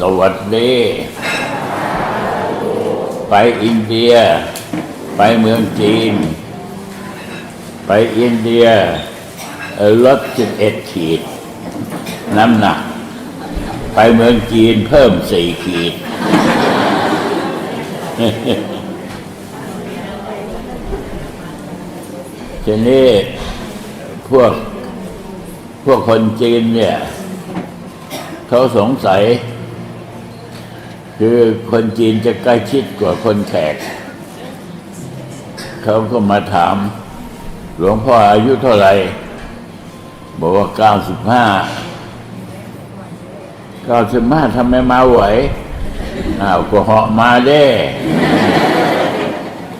สวัสดี ไปอินเดีย ไปเมืองจีน ไปอินเดียลดสิบเอ็ดขีด น้ำหนัก ไปเมืองจีนเพิ่มสี่ขีด ทีนี้พวกพวกคนจีนเนี่ย เขาสงสัย คือคนจีนจะใกล้ชิดกว่าคนแขก เขาก็มาถาม หลวงพ่ออายุเท่าไหร่ บอกว่าเก้าสิบห้าเก้าสิบห้าทำไมมาไหวอ้าวก็เหาะมาเด้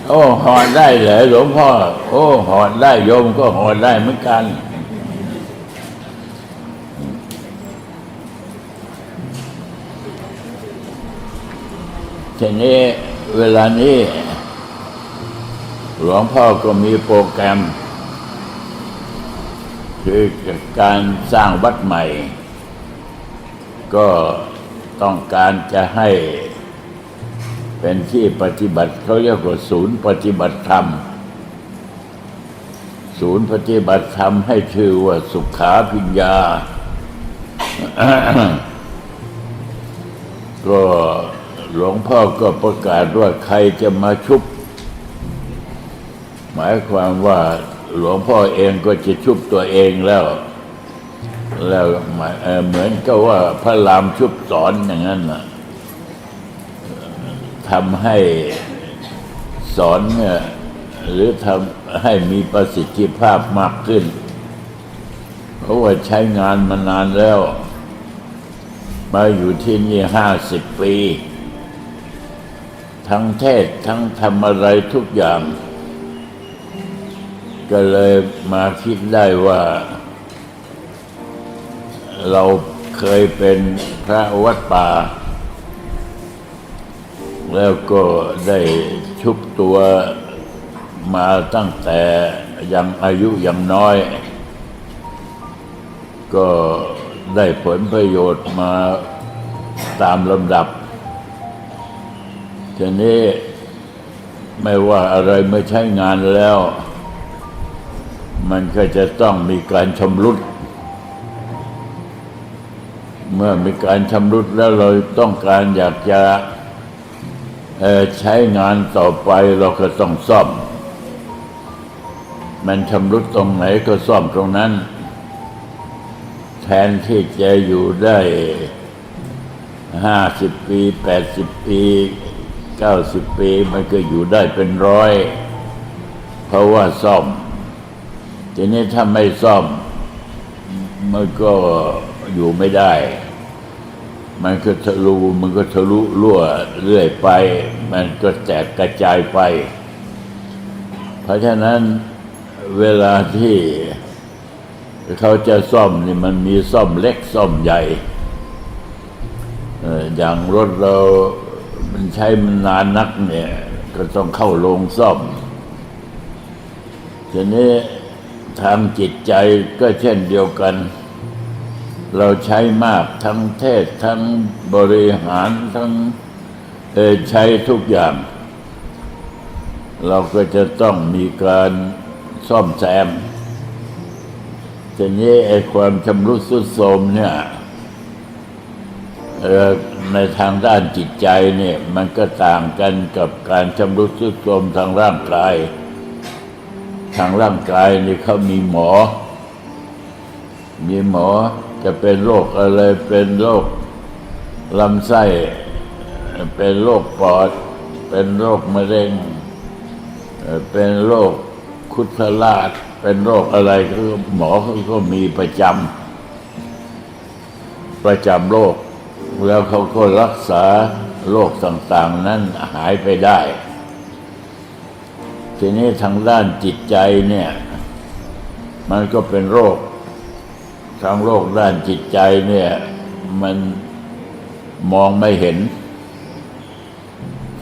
โอ้หอดได้เหรอหลวงพ่อ โอ้หอดได้โยมก็หอดได้เหมือนกัน ทีนี้เวลานี้ หลวงพ่อก็มีโปรแกรม คือการสร้างวัดใหม่ ก็ต้องการจะให้เป็นที่ปฏิบัติเขาเรียกว่าศูนย์ปฏิบัติธรรม ศูนย์ปฏิบัติธรรมให้ชื่อว่าสุขาพิญญา ก็ หลวงพ่อก็ประกาศว่าใครจะมาชุบ หมายความว่าหลวงพ่อเองก็จะชุบตัวเองแล้ว แล้วเเหมือนกับว่าพระรามชุบสอนอย่างนั้นนะทำให้สอนเนี่ยหรือทำให้มีประสิทธิภาพมากขึ้น เพราะว่าใช้งานมานานแล้ว มาอยู่ที่นี่ห้าสิบปี ทั้งเทศทั้งทำอะไรทุกอย่าง ก็เลยมาคิดได้ว่า เราเคยเป็นพระวัดป่า แล้วก็ได้ชุบตัวมาตั้งแต่ยังอายุยังน้อย ก็ได้ผลประโยชน์มาตามลำดับ ทีนี้ไม่ว่าอะไรไม่ใช้งานแล้ว มันก็จะต้องมีการชำรุด เมื่อมีการชำรุดแล้วเราต้องการอยากจะใช้งานต่อไปเราก็ต้องซ่อม มันชำรุดตรงไหนก็ซ่อมตรงนั้น แทนที่จะอยู่ได้ห้าสิบปีแปดสิบปี ก้าสิบปีมันก็อยู่ได้เป็นร้อย เพราะว่าซ่อม ทีนี้ถ้าไม่ซ่อม มันก็อยู่ไม่ได้ มันก็ทะลุมันก็ทะลุรั่วเรื่อยไป มันก็แตกกระจายไป เพราะฉะนั้นเวลาที่เขาจะซ่อมนี่มันมีซ่อมเล็กซ่อมใหญ่อย่างรถเรา มันใช้มันนานนักเนี่ย ก็ต้องเข้าโรงซ่อมทีนี้ทางจิตใจก็เช่นเดียวกัน เราใช้มากทั้งเทศทั้งบริหารทั้งใช้ทุกอย่าง เราก็จะต้องมีการซ่อมแซมทีนี้ไอ้ความชำรุดทรุดโทรมเนี่ย ในทางด้านจิตใจเนี่ยมันก็ต่างกันกับการชำรุดทรุดโทรมทางร่างกาย ทางร่างกายนี่เขามีหมอ มีหมอจะเป็นโรคอะไรเป็นโรคลำไส้เป็นโรคปอด เป็นโรคมะเร็ง เป็นโรคคุดทลาดเป็นโรคอะไรก็หมอเขาก็มีประจำประจำโรค แล้วเขาก็รักษาโรคต่างๆ นั้นหายไปได้ ทีนี้ทางด้านจิตใจเนี่ย มันก็เป็นโรคทางโรคด้านจิตใจเนี่ย มันมองไม่เห็น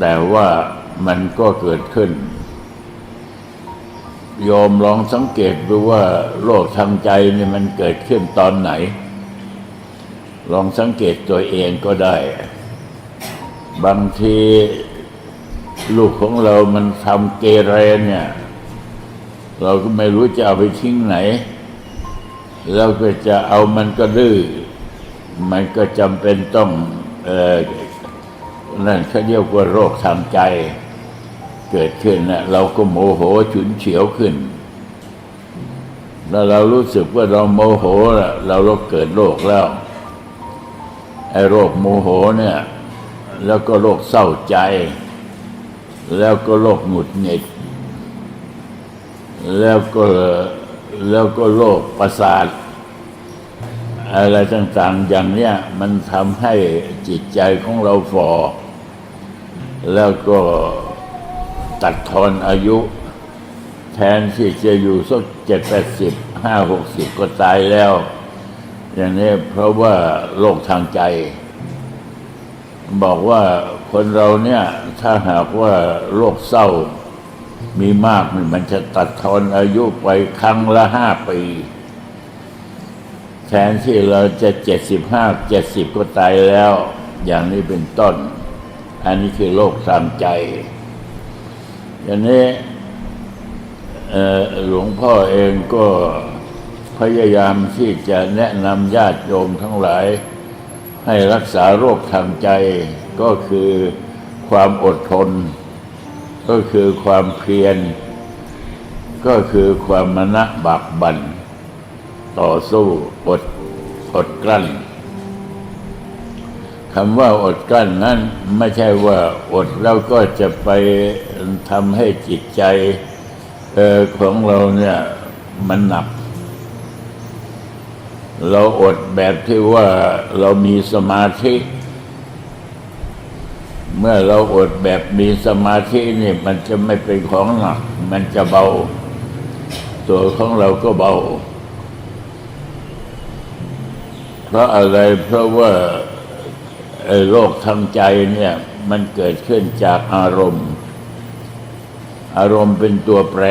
แต่ว่ามันก็เกิดขึ้น โยมลองสังเกตดูว่าโรคทางใจเนี่ยมันเกิดขึ้นตอนไหน ลองสังเกตตัวเองก็ได้ บางทีลูกของเรามันทำเกเรเนี่ย เราก็ไม่รู้จะเอาไปทิ้งไหน เราก็จะเอามันก็ดื้อ มันก็จำเป็นต้องออนั่นเขาเรียกว่าโรคทางใจ เกิดขึ้นนะเราก็โมโหฉุนเฉียวขึ้น แล้วเรารู้สึกว่าเราโมโหเราเราเกิดโรคแล้ว ไอ้โรคโมโหเนี่ย แล้วก็โรคเศร้าใจ แล้วก็โรคหงุดหงิด แล้วก็แล้วก็โรคประสาท อะไรต่างๆ อย่างเนี้ยมันทำให้จิตใจของเราฝ่อ แล้วก็ตัดทอนอายุ แทนที่จะอยู่สักเจ็ดแปดสิบห้าหกสิบก็ตายแล้ว อย่างนี้เพราะว่าโรคทางใจ บอกว่าคนเราเนี่ยถ้าหากว่าโรคเศร้ามีมากมันจะตัดทอนอายุไปครั้งละห้าปี แทนที่เราจะเจ็ดสิบห้าเจ็ดสิบก็ตายแล้ว อย่างนี้เป็นต้น อันนี้คือโรคทางใจ อย่างนี้หลวงพ่อเองก็ พยายามที่จะแนะนำญาติโยมทั้งหลาย ให้รักษาโรคทางใจก็คือความอดทน ก็คือความเพียร ก็คือความมณะบักบันต่อสู้อดอดกลั้นคำว่าอดกลั้นนั้นไม่ใช่ว่าอดแล้วก็จะไปทำให้จิตใจของเราเนี่ยมันหนัก เราอดแบบที่ว่าเรามีสมาธิ เมื่อเราอดแบบมีสมาธินี่มันจะไม่เป็นของหนัก มันจะเบา ตัวของเราก็เบา เพราะอะไรเพราะว่าโรคทางใจเนี่ยมันเกิดขึ้นจากอารมณ์ อารมณ์เป็นตัวแปร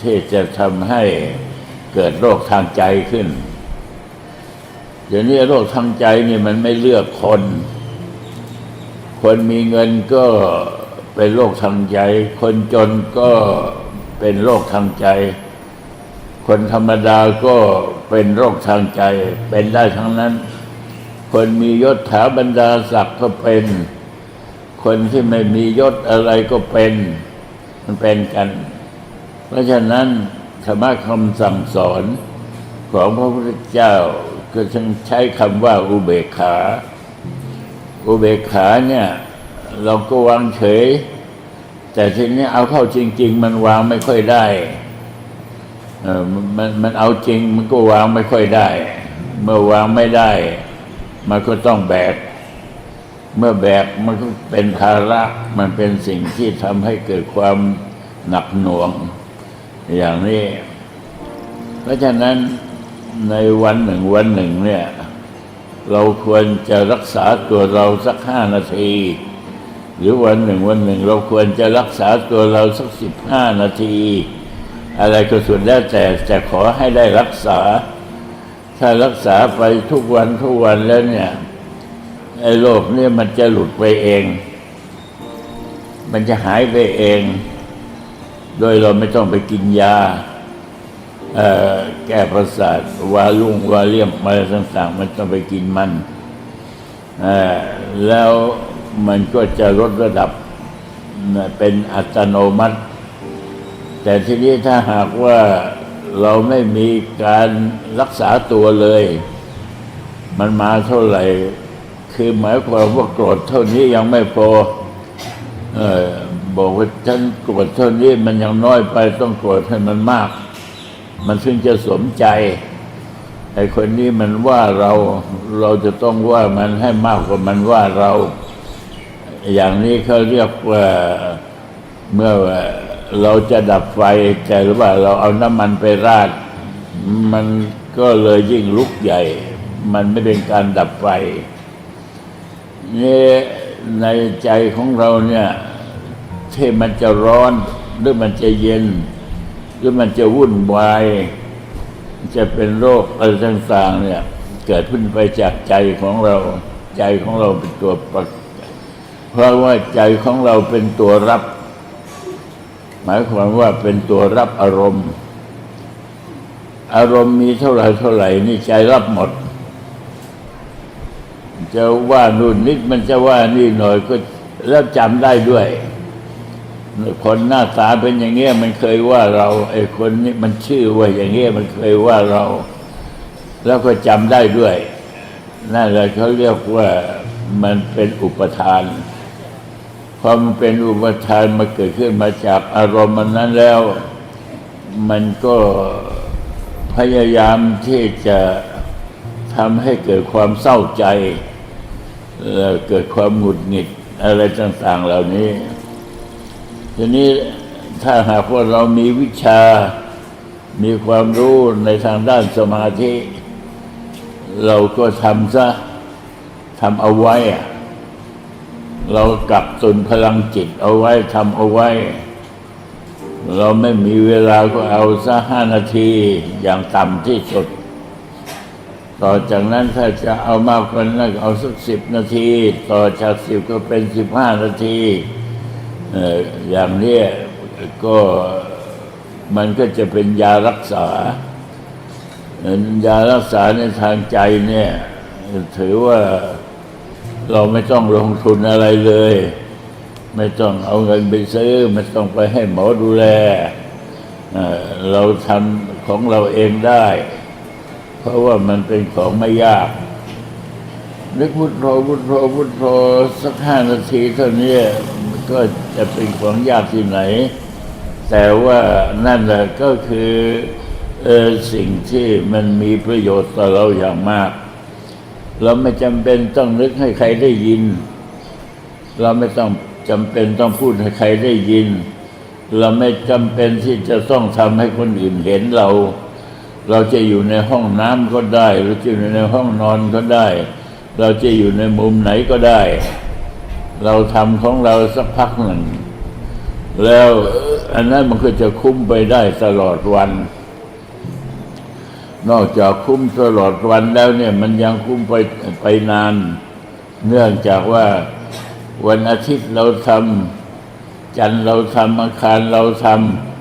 ที่จะทำให้เกิดโรคทางใจขึ้น เดี๋ยวนี้โรคทางใจนี่มันไม่เลือกคน คนมีเงินก็เป็นโรคทางใจ คนจนก็เป็นโรคทางใจ คนธรรมดาก็เป็นโรคทางใจ เป็นได้ทั้งนั้น คนมียศถาบรรดาศักดิ์ก็เป็น คนที่ไม่มียศอะไรก็เป็น มันเป็นกัน เพราะฉะนั้นธรรมะคำสั่งสอนของพระพุทธเจ้า ก็จึงใช้คำว่าอุเบกขา อุเบกขาเนี่ย เราก็วางเฉย แต่ทีนี้เอาเข้าจริง ๆ มันวางไม่ค่อยได้เออมันมันเอาจริงมันก็วางไม่ค่อยได้ เมื่อวางไม่ได้ มันก็ต้องแบก เมื่อแบกมันก็เป็นภาระมันเป็นสิ่งที่ทำให้เกิดความหนักหน่วงอย่างนี้ เพราะฉะนั้น ในวันหนึ่งวันหนึ่งเนี่ย เราควรจะรักษาตัวเราสักห้านาที หรือวันหนึ่งวันหนึ่ง เราควรจะรักษาตัวเราสักสิบห้านาที อะไรก็สุดแล้วแต่แต่ขอให้ได้รักษา ถ้ารักษาไปทุกวันทุกวันแล้วเนี่ยไอ้โรคเนี่ยมันจะหลุดไปเอง มันจะหายไปเอง โดยเราไม่ต้องไปกินยาเอ่อ แก้ประสาทวาลุ่งวาเลียมอะไรต่างๆ มันต้องไปกินมันแล้วมันก็จะลดระดับเป็นอัตโนมัติ แต่ทีนี้ถ้าหากว่าเราไม่มีการรักษาตัวเลย มันมาเท่าไหร่ คือหมายความว่าโกรธเท่านี้ยังไม่พออบอกว่าฉันโกรธเท่านี้มันยังน้อยไปต้องโกรธให้มันมาก มันถึงจะสมใจไอ้คนนี้มันว่าเราเราจะต้องว่ามันให้มากกว่ามันว่าเรา อย่างนี้เขาเรียกว่าเมื่อเราจะดับไฟแต่หรือว่าเราเอาน้ำมันไปราด มันก็เลยยิ่งลุกใหญ่ มันไม่เป็นการดับไฟนี่ในใจของเราเนี่ยที่มันจะร้อนหรือมันจะเย็น หรือมันจะวุ่นวาย จะเป็นโรคอะไรต่างๆเนี่ย เกิดขึ้นไปจากใจของเรา ใจของเราเป็นตัวประเพราะว่าใจของเราเป็นตัวรับ หมายความว่าเป็นตัวรับอารมณ์ อารมณ์มีเท่าไหร่เท่าไหร่นี่ใจรับหมด จะว่านู่นนิดมันจะว่านี่หน่อยก็แล้วจำได้ด้วย คนหน้าตาเป็นอย่างเงี้ยมันเคยว่าเราไอ้คนนี้มันชื่อว่าอย่างเงี้ยมันเคยว่าเรา แล้วก็จำได้ด้วยนั่นแหละเขาเรียกว่ามันเป็นอุปทานพอมันเป็นอุปทานมาเกิดขึ้นมาจากอารมณ์มันนั้นแล้ว มันก็พยายามที่จะทำให้เกิดความเศร้าใจ เกิดความหงุดหงิดอะไรต่าง ๆ เหล่านี้ ทีนี้ถ้าหากว่าเรามีวิชา มีความรู้ในทางด้านสมาธิ เราก็ทำซะทำเอาไว้ เรากักตุนพลังจิตเอาไว้ทำเอาไว้ เราไม่มีเวลาก็เอาซะห้านาทีอย่างต่ำที่สุด ต่อจากนั้นถ้าจะเอามากกว่านั้นก็เอาสักสิบนาที ต่อจากสิบก็เป็นสิบห้านาที อย่างนี้ก็มันก็จะเป็นยารักษายารักษาในทางใจเนี่ยถือว่าเราไม่ต้องลงทุนอะไรเลย ไม่ต้องเอาเงินไปซื้อ ไม่ต้องไปให้หมอดูแล เราทำของเราเองได้ เพราะว่ามันเป็นของไม่ยากนึกพุทโธพุทโธพุทโธสักห้านาทีเท่านี้ ก็จะเป็นของยากที่ไหน แต่ว่านั่นแหละก็คือออสิ่งที่มันมีประโยชน์ต่อเราอย่างมาก เราไม่จำเป็นต้องนึกให้ใครได้ยิน เราไม่ต้องจำเป็นต้องพูดให้ใครได้ยิน เราไม่จำเป็นที่จะต้องทำให้คนอื่นเห็นเรา เราจะอยู่ในห้องน้ำก็ได้ เราจะอยู่ในห้องนอนก็ได้ เราจะอยู่ในมุมไหนก็ได้ เราทำของเราสักพักหนึ่ง แล้วอันนั้นมันก็จะคุ้มไปได้ตลอดวัน นอกจากคุ้มตลอดวันแล้วเนี่ย มันยังคุ้มไปไปนาน เนื่องจากว่าวันอาทิตย์เราทำจันทร์เราทำอังคารเราท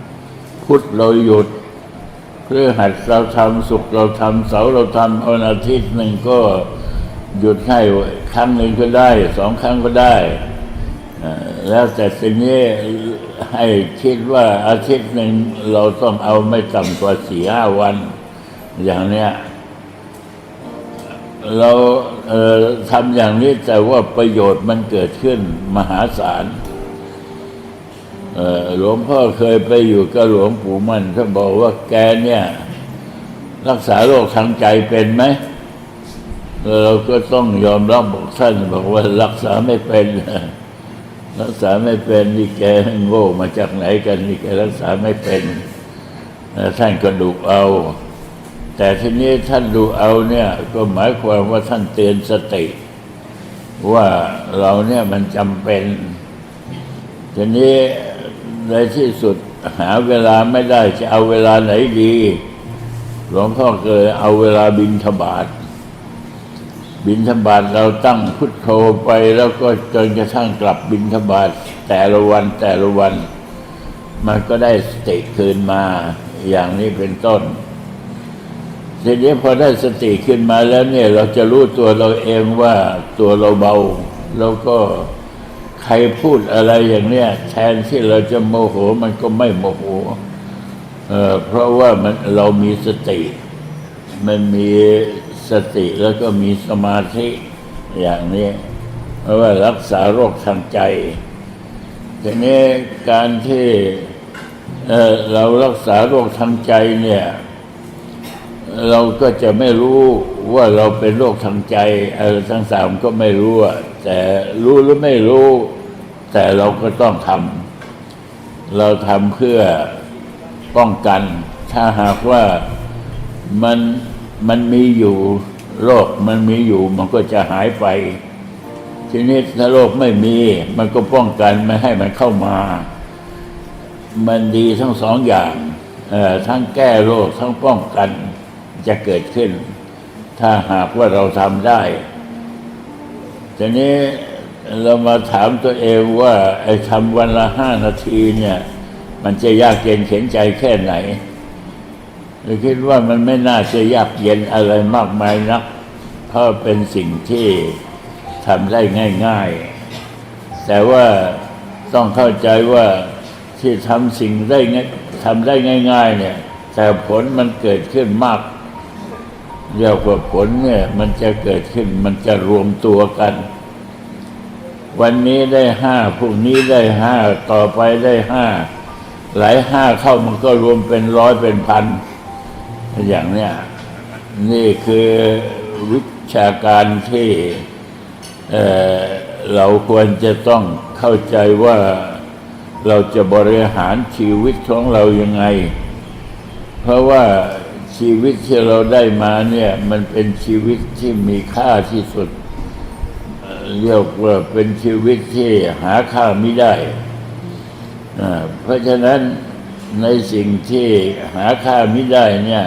ำพุธเราหยุดพฤหัสเราทำศุกร์เราทำเสาร์เราทำวันอาทิตย์หนึ่งก็ หยุดให้ครั้งหนึ่งก็ได้สองครั้งก็ได้ แล้วแต่สิ่งนี้ให้คิดว่าอาทิตย์หนึ่งเราต้องเอาไม่ต่ำกว่าสี่ห้าวัน อย่างเนี้ยเราเทำอย่างนี้แต่ว่าประโยชน์มันเกิดขึ้นมหาศาลหลวงพ่อเคยไปอยู่กับหลวงปู่มันท่าบอกว่าแกเนี่ย รักษาโรคทางใจเป็นไหม เราก็ต้องยอมรับบอกท่านบอกว่ารักษาไม่เป็นรักษาไม่เป็นนี่แกโง่มาจากไหนกันนี่แกรักษาไม่เป็นท่านก็ดุเอา แต่ทีนี้ท่านดูเอาเนี่ยก็หมายความว่าท่านเตือนสติ ว่าเราเนี่ยมันจำเป็น ทีนี้ในที่สุดหาเวลาไม่ได้จะเอาเวลาไหนดี หลวงพ่อเคยเอาเวลาบินทบาท บินทบาทเราตั้งพุทโธไปแล้วก็จนกระทั่งกลับบินทบาทแต่ละวันแต่ละวัน มันก็ได้สติคืนมาอย่างนี้เป็นต้นทีนี้พอได้สติขึ้นมาแล้วเนี่ยเราจะรู้ตัวเราเองว่าตัวเราเบา แล้วก็ใครพูดอะไรอย่างเนี้ยแทนที่เราจะโมโหมันก็ไม่โมโหเออเพราะว่ามันเรามีสติ มันมี สติแล้วก็มีสมาธิอย่างนี้เพราะว่ารักษาโรคทางใจทีนี้การที่เเรารักษาโรคทางใจเนี่ย เราก็จะไม่รู้ว่าเราเป็นโรคทางใจอะไรทั้งสามก็ไม่รู้แต่รู้หรือไม่รู้ แต่เราก็ต้องทำเราทำเพื่อป้องกัน ถ้าหากว่ามัน มันมีอยู่โรคมันมีอยู่มันก็จะหายไป ทีนี้ถ้าโรคไม่มี มันก็ป้องกันไม่ให้มันเข้ามา มันดีทั้งสองอย่างทั้งแก้โรคทั้งป้องกันจะเกิดขึ้น ถ้าหากว่าเราทำได้ทีนี้เรามาถามตัวเองว่าไอ้ทำวันละห้านาทีเนี่ย มันจะยากเย็นเข็นใจแค่ไหน คิดว่ามันไม่น่าจะยากเย็นอะไรมากมายนัก เพราะเป็นสิ่งที่ทำได้ง่าย ๆ แต่ว่าต้องเข้าใจว่าที่ทำสิ่งได้ง่ายทำได้ง่าย ๆ เนี่ย แต่ผลมันเกิดขึ้นมากเรียกว่าผลเนี่ย มันจะเกิดขึ้นมันจะรวมตัวกัน วันนี้ได้ห้าพรุ่งนี้ได้ห้าต่อไปได้ห้าหลายห้าเข้ามันก็รวมเป็นร้อยเป็นพัน อย่างเนี้ยนี่คือวิชาการที่เเราควรจะต้องเข้าใจว่าเราจะบริหารชีวิตของเรายังไง เพราะว่าชีวิตที่เราได้มาเนี่ย มันเป็นชีวิตที่มีค่าที่สุด เรียกว่าเป็นชีวิตที่หาค่าไม่ได้ เพราะฉะนั้นในสิ่งที่หาค่าไม่ได้เนี่ย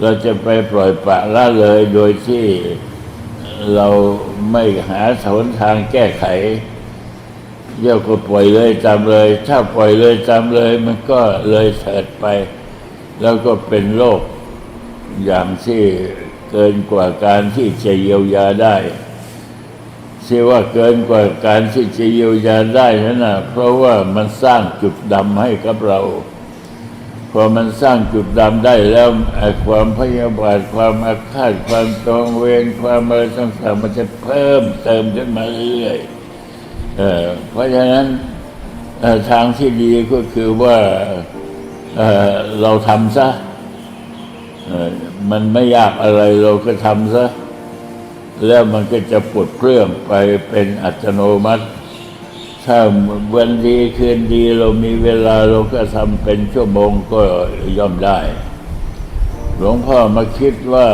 เราจะไปปล่อยปละละเลยโดยที่เราไม่หาหนทางแก้ไขเรียกว่าปล่อยเลยตามเลย ถ้าปล่อยเลยตามเลย มันก็เลยเถิดไป แล้วก็เป็นโรคอย่างที่เกินกว่าการที่จะเยียวยาได้ที่ว่าเกินกว่าการที่จะเยียวยาได้นั่นนะเพราะว่ามันสร้างจุดดำให้กับเรา พอมันสร้างจุดดำได้แล้วความพยาบาทความอาฆาตความจองเวรความอะไรต่างๆมันจะเพิ่มเติมขึ้นมาเรื่อยๆเเพราะฉะนั้นทางที่ดีก็คือว่าเเราทำซะมันไม่ยากอะไรเราก็ทำซะ แล้วมันก็จะปลดเครื่องไปเป็นอัตโนมัติ ถ้าวันดีคืนดีเรามีเวลาเราก็ทำเป็นชั่วโมงก็ย่อมได้ หลวงพ่อมาคิดว่า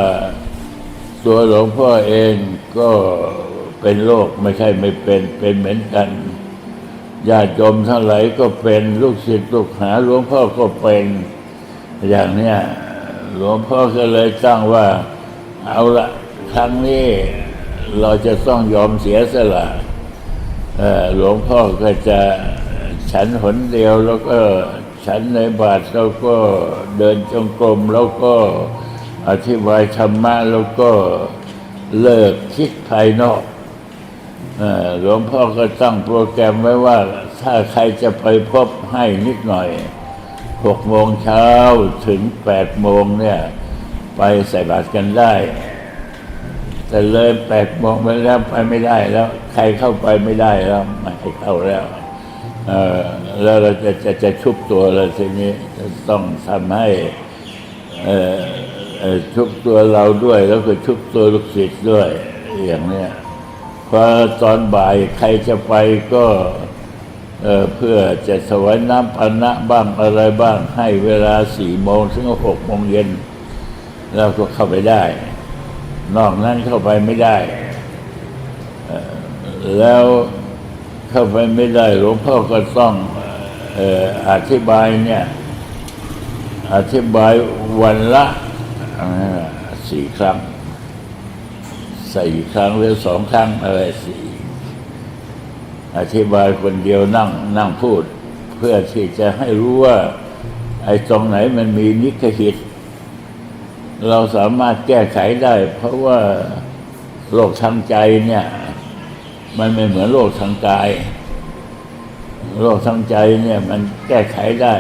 ตัวหลวงพ่อเองก็เป็นโรคไม่ใช่ไม่เป็นเป็นเหมือนกันญาติโยมทั้งหลายก็เป็นลูกศิษย์ลูกหาหลวงพ่อก็เป็นอย่างเนี้ยหลวงพ่อก็เลยตั้งว่า เอาละครั้งนี้เราจะต้องยอมเสียสละ หลวงพ่อก็จะฉันหนเดียวแล้วก็ฉันในบาทแล้วก็เดินจงกรมแล้วก็อธิบายธรรมะแล้วก็เลิกคิดภายนอกหลวงพ่อก็ตั้งโปรแกรมไว้ว่า ถ้าใครจะไปพบให้นิดหน่อยหกโมงเช้าถึงแปดโมงเนี่ย ไปใส่บาตรกันได้ แต่เลยแปดโมงไปแล้วไปไม่ได้แล้ว ใครเข้าไปไม่ได้แล้วไม่ให้เข้าแล้วเออแล้วเราจะจะจะชุบตัวเลยทีนี้ต้องทำให้เออชุบตัวเราด้วยแล้วก็ชุบตัวลูกศิษย์ด้วยอย่างเนี้ยพอตอนบ่ายใครจะไปก็เออเพื่อจะสวยน้ำปานะบ้างอะไรบ้างให้เวลาสี่โมงถึงหกโมงเย็นแล้วก็เข้าไปได้ นอกนั้นเข้าไปไม่ได้ แล้วเข้าไปไม่ได้หลวงพ่อก็ต้องออธิบายเนี่ย อธิบายวันละสี่ครั้งสี่ครั้งหรือสองครั้งอะไรสี่อธิบายคนเดียวนั่งนั่งพูด เพื่อที่จะให้รู้ว่า ไอ้ตรงไหนมันมีนิคหิต เราสามารถแก้ไขได้ เพราะว่าโรคทางใจเนี่ย มันไม่เหมือนโรคทางกาย โรคทางใจเนี่ยมันแก้ไขได้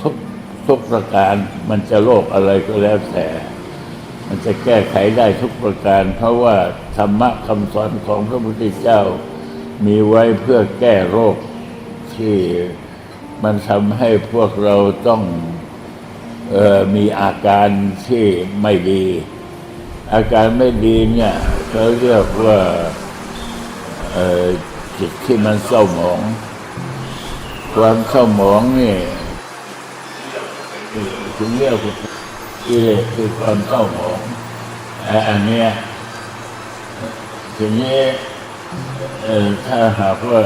ทุกทุกประการมันจะโรคอะไรก็แล้วแต่ มันจะแก้ไขได้ทุกประการ เพราะว่าธรรมะคำสอนของพระพุทธเจ้ามีไว้เพื่อแก้โรคที่มันทำให้พวกเราต้อง มีอาการที่ไม่ดี อาการไม่ดีเนี่ยเขาเรียกว่าจิตที่มันเศร้าหมอง ความเศร้าหมองนี่ถึงเรียกว่ากิเลสคือความเศร้าหมองไอ้อันเนี้ยทีนี้ถ้าหากว่า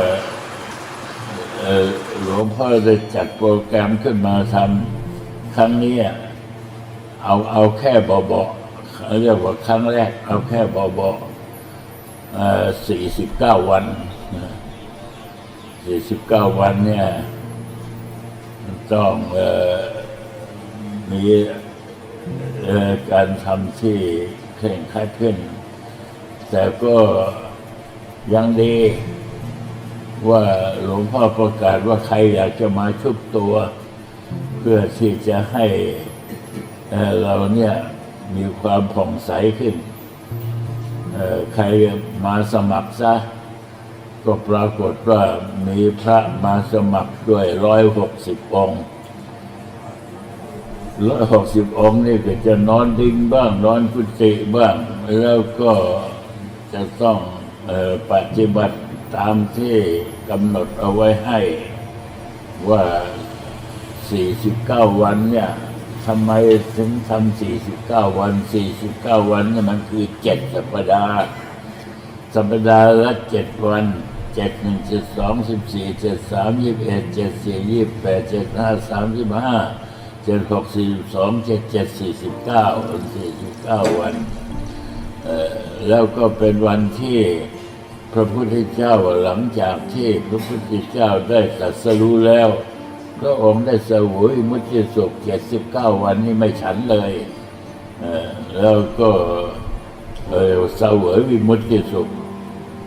หลวงพ่อได้จัดโปรแกรมขึ้นมาทำ ครั้งนี้เอาเอาแค่เบาๆเขาเรียกว่าครั้งแรก เอาแค่เบาๆสี่สิบเก้าวันสี่สิบเก้าวันเนี่ยต้องอมีการทำที่เคร่งครัดขึ้น แต่ก็ยังดีว่าหลวงพ่อประกาศว่าใครอยากจะมาชุบตัว เพื่อที่จะให้เราเนี่ยมีความผ่องใสขึ้น ใครมาสมัครซะ ก็ปรากฏว่ามีพระมาสมัครด้วยร้อยหกสิบองค์ร้อยหกสิบองค์นี่ก็จะนอนดิ้งบ้าง นอนกุฏิบ้าง แล้วก็จะต้องอปฏิบัติตามที่กำหนดเอาไว้ให้ว่า 49วันเนี่ยทำไมถึงทำ49วัน49วันเนี่ยมันคือเจ็ดสัปดาห์ สัปดาห์ละเจ็ดวันเจ็ดหนึ่งเจ็ดสองสิบสี่เจ็ดสามยี่สิบเอ็ดเจ็ดสี่ยี่สิบแปดเจ็ดห้าสามสิบห้าเจ็ดหกสี่สิบสองเจ็ดเจ็ดสี่สิบเก้าเป็นสี่สิบเก้าวันแล้วก็เป็นวันที่พระพุทธเจ้าหลังจากที่พระพุทธเจ้าได้ตรัสรู้แล้ว พระองค์ได้เสวยมุติสุขเจ็ดสิบเก้าวันนี้ไม่ฉันเลยเออแล้วก็เออสวยวิมุติสุข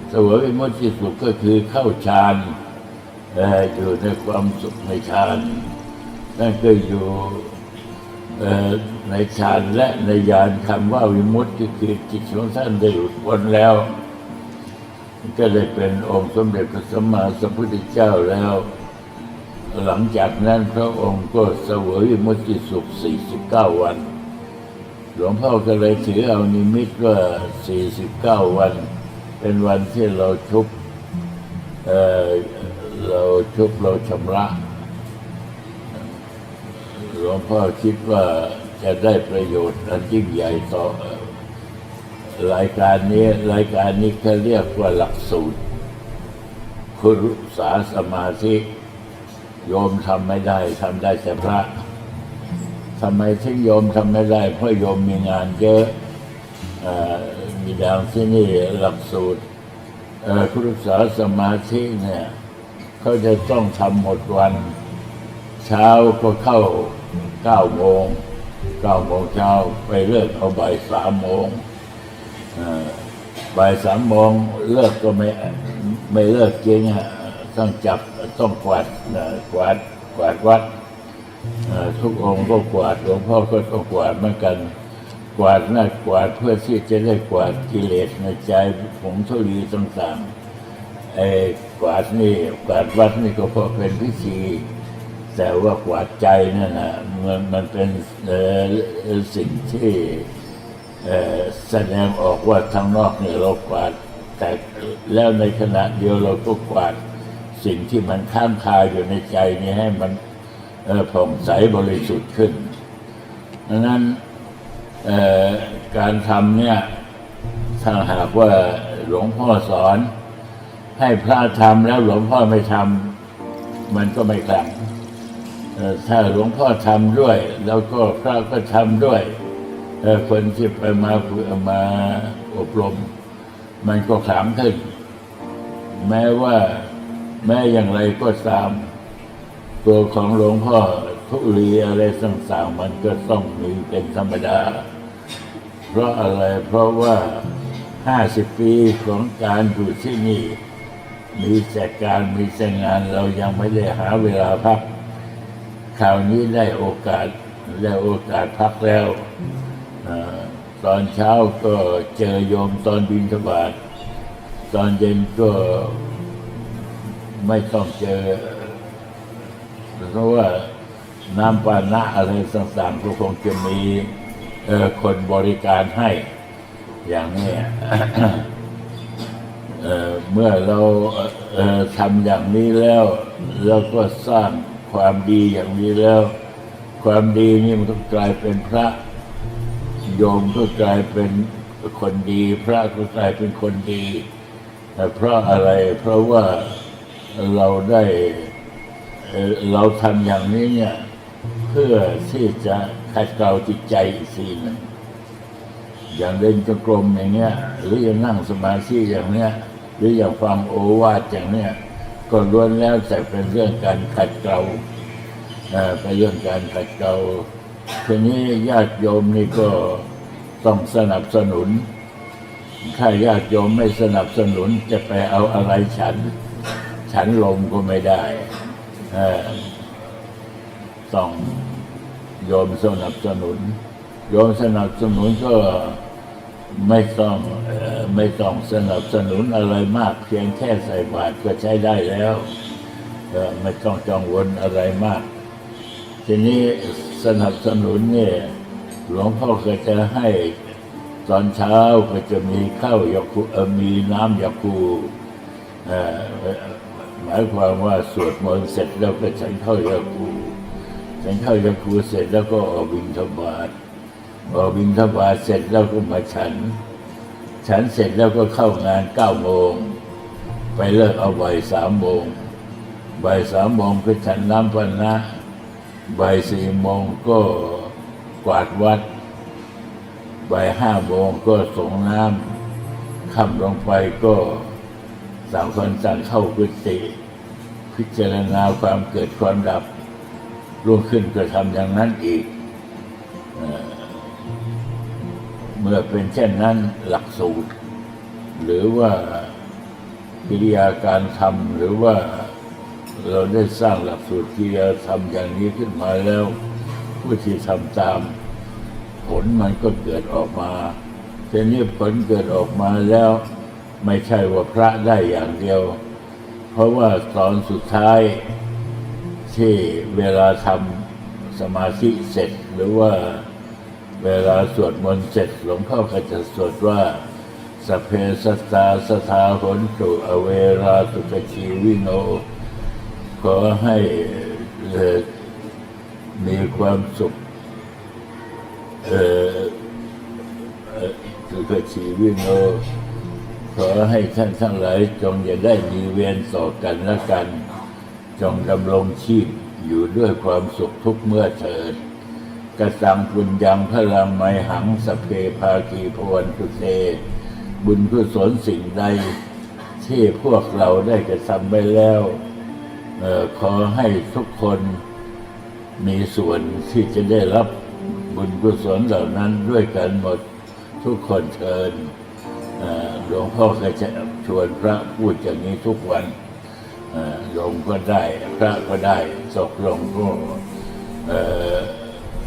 เสวยวิมุติสุขก็คือเข้าฌานอยู่ในความสุขในฌานนั่นก็อยู่เอ่อในฌานและในญาณคำว่าวิมุตติคือจิตของท่านได้หลุดพ้นแล้ว ก็ได้เป็นองค์สมเด็จพระสัมมาสัมพุทธเจ้าแล้ว หลังจากนั้นพระองค์ก็เสวยมุติสุข 49 วัน หลวงพ่อก็เลยถือเอานิมิตว่า 49 วัน เป็นวันที่เราชุบเอ่อเราชุบเราชำระ หลวงพ่อคิดว่าจะได้ประโยชน์อันยิ่งใหญ่ต่อเอ่อรายการนี้รายการนี้เขาเรียกว่าหลักสูตรคุรุษาสมาธิ โยมทำไม่ได้ทำได้แต่พระทำไมถึงโยมทำไม่ได้ เพราะโยมมีงานเยอะอมีดังที่นี่หลักสูตรครุษาสมาธิเนี่ยเขาจะต้องทำหมดวัน เช้าก็เข้าเก้าโมงเก้าโมงเช้าไปเลิกเอาบ่ายสามโมงบ่ายสามโมงเลิกก็ไม่ไม่เลิกจริงอะ ต้องจับต้องกวาดกวาดกวาดวัดทุกองค์ก็กวาดหลวงพ่อก็ต้องกวาดเหมือนกัน กวาดหน้ากวาดเพื่อที่จะได้กวาดกิเลสในใจผงทุลีต่างๆไอ้กวาดนี่กวาดวัดนี่ก็เพราะเป็นพิธีแต่ว่ากวาดใจนั่นนะมันมันเป็นสิ่งที่แสดงออกว่าทางนอกเนี่ยเรากวาดแต่แล้วในขณะเดียวเราก็กวาด สิ่งที่มันข้ามคาอยู่ในใจนี้ให้มันผ่องใสบริสุทธิ์ขึ้นดังนั้นการทำเนี่ยถ้าหากว่าหลวงพ่อสอน ให้พระทำแล้วหลวงพ่อไม่ทำมันก็ไม่แข็งถ้าหลวงพ่อทำด้วย แล้วก็พระก็ทำด้วยคนที่ไปมามาอบรม มันก็ขลังขึ้น แม้ว่า แม้อย่างไรก็ตาม ตัวของหลวงพ่อทุลีอะไรต่างๆมันก็ต้องมีเป็นธรรมดา เพราะอะไรเพราะว่าห้าสิบปีของการอยู่ที่นี่ มีแต่การมีแต่งานเรายังไม่ได้หาเวลาพักคราวนี้ได้โอกาสได้โอกาสพักแล้วอตอนเช้าก็เจอโยมตอนบินทบาทตอนเย็นก็ ไม่ต้องเจอเพราะว่าน้ำปานะอะไรต่างๆก็คงจะมีเออคนบริการให้อย่างนี้เอ่อเมื่อเราเออทำอย่างนี้แล้วเราก็สร้างความดีอย่างนี้แล้ว ความดีนี่มันก็กลายเป็นพระโยมก็กลายเป็นคนดี พระก็กลายเป็นคนดีแต่เพราะอะไรเพราะว่า เราได้เราทำอย่างนี้เนี่ยเพื่อที่จะขัดเกลาจิตใจอีกทีหนึ่งอย่างเดินจงกรมอย่างเงี้ยหรืออย่างนั่งสมาธิอย่างเนี้ยหรืออย่างฟังโอวาทอย่างเนี้ยก็ล้วนแล้วแต่เป็นเรื่องการขัดเกลาเอ่อเป็นเรื่องการขัดเกลาทีนี้ญาติโยมนี่ก็ต้องสนับสนุน ถ้าญาติโยมไม่สนับสนุนจะไปเอาอะไรฉัน ฉันลมก็ไม่ได้เอ่อต้องโยมสนับสนุนโยมสนับสนุนก็ไม่ต้องไม่ต้องสนับสนุนอะไรมาก เพียงแค่ใส่บาตรก็ใช้ได้แล้วไม่ต้องกังวลอะไรมาก ทีนี้สนับสนุนเนี่ยหลวงพ่อก็จะให้ตอนเช้าก็จะมีข้าวยาคูมีน้ำยาคู หมายความว่าสวดมนต์เสร็จแล้วก็ฉันเข้ายาคูฉันเข้ายาคูเสร็จแล้วก็ออกบิณฑบาตออกบิณฑบาตเสร็จแล้วก็มาฉัน ฉันเสร็จแล้วก็เข้างานเก้าโมงไปเลิกเอาบ่ายสามโมงบ่ายสามโมงก็ฉันน้ำปานะบ่ายสี่โมงก็กวาดวัดบ่ายห้าโมงก็ส่งน้ำค่ำลงไปก็ สามคนสั่งเข้ากุฏิพิจารณาความเกิดความดับรุ่งขึ้นก็ทำอย่างนั้นอีกเอเมื่อเป็นเช่นนั้นหลักสูตร หรือว่ากิริยาการทำหรือว่าเราได้สร้างหลักสูตรกิริยาธรรมอย่างนี้ขึ้นมาแล้ว ผู้ที่ทำตาม ผลมันก็เกิดออกมาทีนี้ผลเกิดออกมาแล้ว ไม่ใช่ว่าพระได้อย่างเดียว เพราะว่าตอนสุดท้าย ที่เวลาทำสมาธิเสร็จ หรือว่าเวลาสวดมนต์เสร็จหลวงพ่อก็จะสวดว่าสเพสตตาสทาหนตุอเวราสุขชีวิโน ขอให้เอ่อมีความสุขเออสุขชีวิโน ขอให้ท่านทั้งหลายจงอย่าได้มีเวรต่อกันและกัน จงดำรงชีพอยู่ด้วยความสุขทุกเมื่อเถิดกระสังปุญญังพลังไมหังสเพภาคีพวันตุเตบุญกุศลสิ่งใด ที่พวกเราได้กระทำไปแล้วออขอให้ทุกคนมีส่วนที่จะได้รับบุญกุศลเหล่านั้นด้วยกันหมดทุกคนเชิญ หลวงพ่อก็จะชวนพระพูดอย่างนี้ทุกวันเอ่อโยมก็ได้พระก็ได้ตกลงก็เอ่อ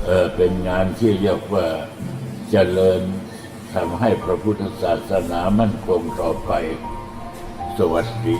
เอ่อเป็นงานที่เรียกว่าเจริญทำให้พระพุทธศาสนามั่นคงต่อไป สวัสดี